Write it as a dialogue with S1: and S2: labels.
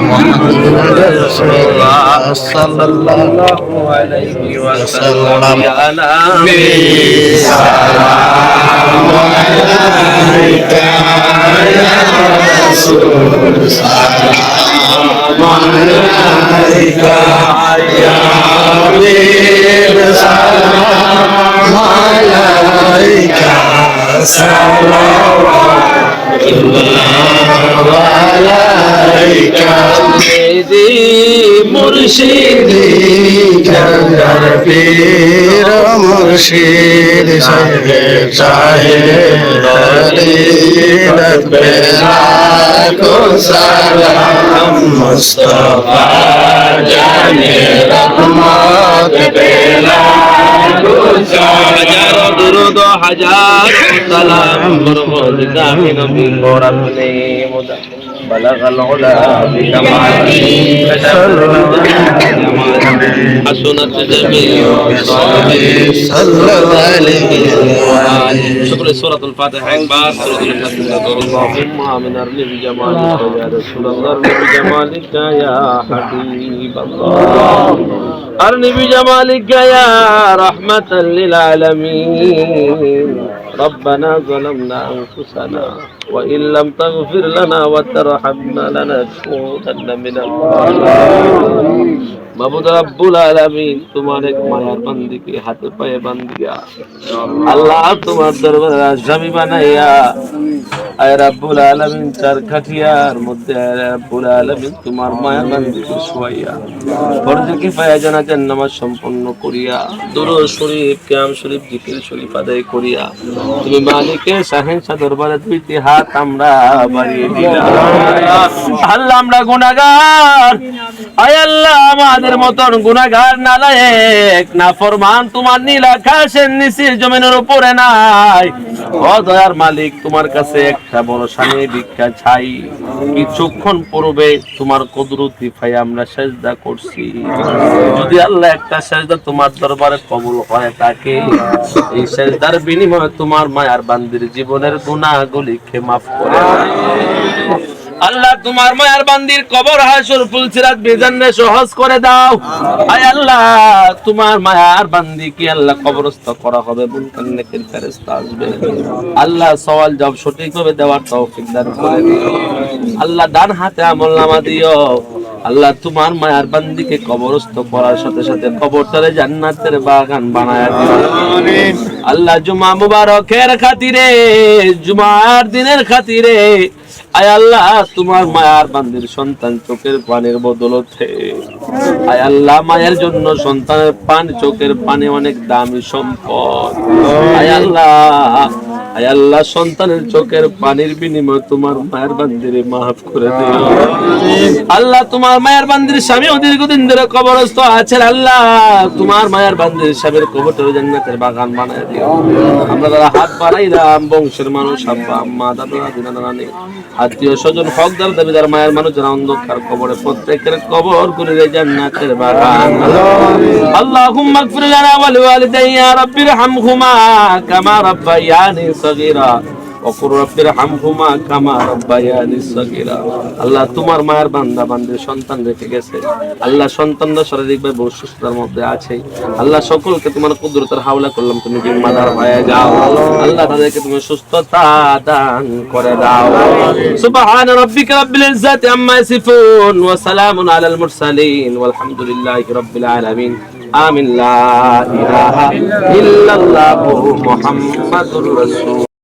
S1: محمد رسول الله صلى الله عليه وسلم يا نبي سلام عليك يا رسول سلام عليك يا حبيب سلام عليك صلوات الله কান্দেরি মুর্শিদি কান্দার পীর মুর্শিদ সঙ্গে চাহে বেলা কো সালাম মুস্তফা জানে রহমত বেলা হাজার দুরুদ হাজার সালাম বরকত কামি নবী মোর আপনি মুদা بلغ العلا بكماله حسنت جميع صحبه صلى الله عليه وسلم شكر سورة الفاتحة إكبار سورة الفاتحة اللهم من أرلي بجمالك يا رسول الله أرني بجمالك يا حبيب الله أرني بجمالك يا رحمة للعالمين ربنا ظلمنا أنفسنا وإن لم تغفر لنا وترحمنا لنكونن من الظالمين মাবুদ রাব্বুল আলামিন তোমার এক মায়ার বান্দিকে হাতে পায়ে বান্দিয়া আল্লাহ তোমার দরবারে আসামি বানাইয়া আমাদের মতন গুনাহগার নালায়েক না ফরমান তোমার নীল আকাশের নিচের জমিনের উপরে নাই। ও দয়ার মালিক, তোমার কাছে একটা বড় স্বামী ভিক্ষা চাই। কিছুক্ষণ পূর্বে তোমার কদরতি ভাই আমরা সেজদা করছি। যদি আল্লাহ একটা সেজদা তোমার দরবারে কবল হয় তাকে, এই সেজদার বিনিময়ে তোমার মায়ার বান্দির জীবনের গুণাগুলিকে মাফ করে। আল্লাহ তোমার মায়ার বান্দির কবর হাসুর ফুলসিরাত বেজান্নে সহজ করে দাও। আয় আল্লাহ তোমার মায়ার বান্দি কি আল্লাহ কবরস্থ করা হবে বুনকান নেকের ফেরেশতা আসবে। আল্লাহ সওয়াল জব সঠিকভাবে দেওয়ার তৌফিক দান করে আল্লাহ ডান হাতে আমল নামা দিও। আল্লাহ তোমার মায়ার বান্দিকে কবরস্থ করার সাথে সাথে কবরটারে জান্নাতের বাগান বানায় দিও। আল্লাহ জুমা মুবারকের খাতিরে জুমার দিনের খাতিরে আয় আল্লাহ, তোমার মায়ার বান্দির সন্তান চোখের পানির বদলতে আয় আল্লাহ, মায়ের জন্য সন্তানের পান চোখের পানি অনেক দামি সম্পদ। আয় আল্লাহ আয় আল্লাহ, সন্তানের চোখের পানির বিনিময়ে তোমার মায়ের বান্দিরে মাফ করে দিও। আল্লাহ, তোমার মায়ের বান্দির স্বামী দীর্ঘদিন ধরে কবরস্থ আছেন আল্লাহ, তোমার মায়ের বান্দির স্বামীর কবরটা জান্নাতের বাগান বানায় দিও। আমরা যারা হাত বাড়াইলাম, বংশের মানুষ, আব্বা, আম্মা, দাদা দাদি নানি আত্মীয় স্বজন হকদার দাবিদার মায়ের মানুষ যারা অন্ধকার কবরে প্রত্যেকের কবর গুলি জান্নাতের বাগান اللهم اغفر لنا ولوالدي يا رب ارحمهما كما ربياني صغيرا وقل رب ارحمهما كما ربياني صغيرا আল্লাহ তোমার মায়ের বান্দা বান্দির সন্তান রেখে গেছে আল্লাহ সন্তানরা শারীরিকভাবে অসুস্থতার মধ্যে আছে আল্লাহ সকলকে তোমার কুদরতের হাওলা করলাম তুমি জিম্মাদার হয়ে যাও আল্লাহ তাদেরকে তুমি সুস্থতা দান করে দাও সুবহান রাব্বিকা রাব্বিল ইজ্জাতি আম্মা ইয়াসিফুন ওয়া সালামুন আলাল মুরসালিন ওয়ালহামদুলিল্লাহি রাব্বিল আলামিন আমিন লা ইলাহা ইল্লাল্লাহু মুহাম্মাদুর রাসূল